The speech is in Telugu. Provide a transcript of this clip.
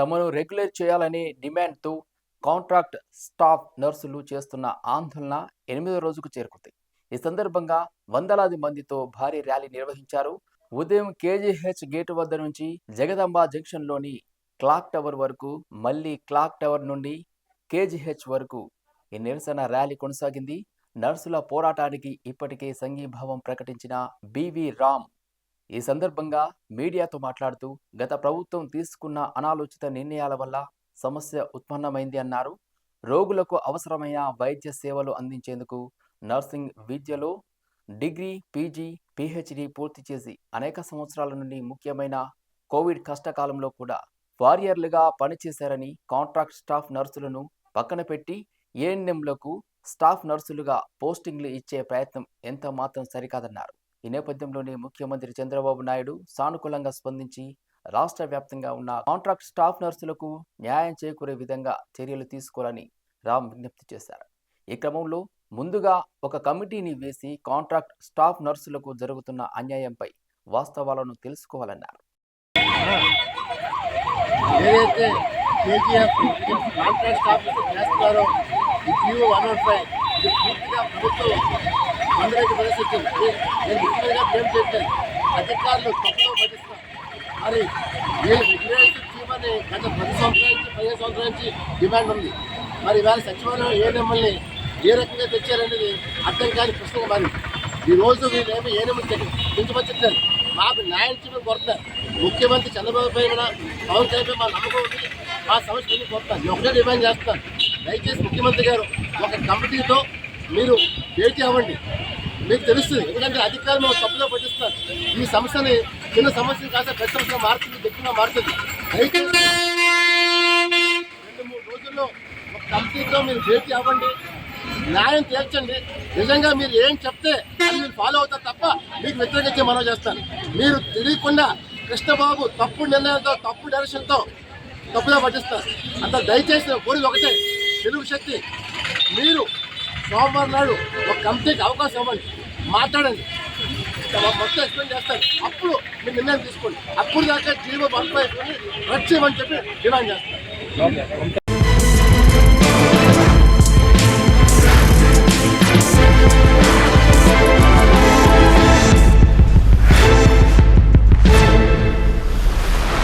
తమను రెగ్యులేట్ చేయాలనే డిమాండ్తో కాంట్రాక్ట్ స్టాఫ్ నర్సులు చేస్తున్న ఆందోళన ఎనిమిదో రోజుకు చేరుకుంది. ఈ సందర్భంగా వందలాది మందితో భారీ ర్యాలీ నిర్వహించారు. ఉదయం కేజీహెచ్ గేటు వద్ద నుంచి జగదంబ జంక్షన్లోని క్లాక్ టవర్ వరకు మళ్ళీ క్లాక్ టవర్ నుండి కేజీహెచ్ వరకు ఈ నిరసన ర్యాలీ కొనసాగింది. నర్సుల పోరాటానికి ఇప్పటికే సంఘీభావం ప్రకటించిన బివి రామ్ ఈ సందర్భంగా మీడియాతో మాట్లాడుతూ గత ప్రభుత్వం తీసుకున్న అనాలోచిత నిర్ణయాల వల్ల సమస్య ఉత్పన్నమైంది అన్నారు. రోగులకు అవసరమైన వైద్య సేవలు అందించేందుకు నర్సింగ్ విద్యలో డిగ్రీ పీజీ పిహెచ్డి పూర్తి చేసి అనేక సంవత్సరాల నుండి ముఖ్యమైన కోవిడ్ కష్టకాలంలో కూడా వారియర్లుగా పనిచేశారని కాంట్రాక్ట్ స్టాఫ్ నర్సులను పక్కన పెట్టి ఏఎన్ఎంలకు స్టాఫ్ నర్సులుగా పోస్టింగ్లు ఇచ్చే ప్రయత్నం ఎంత మాత్రం సరికాదన్నారు. ఈ నేపథ్యంలోనే ముఖ్యమంత్రి చంద్రబాబు నాయుడు సానుకూలంగా స్పందించి రాష్ట్ర వ్యాప్తంగా ఉన్న కాంట్రాక్ట్ స్టాఫ్ నర్సులకు న్యాయం చేకూరే విధంగా చర్యలు తీసుకోవాలని రామ్ విజ్ఞప్తి చేశారు. ఈ క్రమంలో ముందుగా ఒక కమిటీని వేసి కాంట్రాక్ట్ స్టాఫ్ నర్సులకు జరుగుతున్న అన్యాయంపై వాస్తవాలను తెలుసుకోవాలన్నారు. ఏదైతే కేజీఎఫ్ కాంట్రాక్ట్ స్టాఫ్ చేస్తున్నారో ఈ జీవో వన్ వన్ ఫైవ్ ఇది పూర్తిగా ప్రభుత్వం అందరికి పరిస్థితి నేను ముఖ్యంగా ప్రేమ చేస్తాను. అధికారులు తప్పుగా పట్టిస్తున్నారు. మరి నేను రెగ్యులేషన్ చేయమని గత పది సంవత్సరాల నుంచి పదిహేను సంవత్సరాల నుంచి డిమాండ్ ఉంది. మరి ఇవాళ సచివాలయం ఏ నెమ్మల్ని ఏ రకంగా తెచ్చారనేది అర్థం కాని ప్రశ్నగా మారింది ఈ రోజు ఏ నెమ్మలు తెచ్చుకోవచ్చట్లేదు మాకు న్యాయం చేయడం కొరత ముఖ్యమంత్రి చంద్రబాబు పై కూడా పవన్ కళ్యాణ్ మా నమ్మకం ఉంది. మా సమస్య కొరత ఒకటే డిమాండ్ చేస్తాను దయచేసి ముఖ్యమంత్రి గారు ఒక కమిటీతో మీరు భేటీ అవ్వండి. మీకు తెలుస్తుంది. ఎందుకంటే అధికారులు మేము తప్పులో పట్టిస్తారు ఈ సమస్యని చిన్న సమస్యని కాస్త పెద్ద సమస్య మారుతుంది గట్టిగా మారుతుంది. రెండు మూడు రోజుల్లో ఒక కంపెనీతో మీరు భేటీ అవ్వండి. న్యాయం తీర్చండి నిజంగా మీరు ఏం చెప్తే అది మీరు ఫాలో అవుతారు తప్ప మీకు వ్యతిరేకించే మనం చేస్తాను. మీరు తెలియకుండా కృష్ణబాబు తప్పు నిర్ణయంతో తప్పు డైరెక్షన్తో తప్పుగా పట్టిస్తారు అంత దయచేసి నేను కోరిక ఒకటే. తెలుగు శక్తి మీరు సోమవారం నాడు ఒక కమిటీకి అవకాశం ఇవ్వండి. మాట్లాడండి. మొత్తం ఎక్స్ప్లెయిన్ చేస్తారు అప్పుడు మీరు నిర్ణయం తీసుకోండి. అప్పుడు దాకా జీవో బంపై రద్దు చేయమని చెప్పి డిమాండ్ చేస్తారు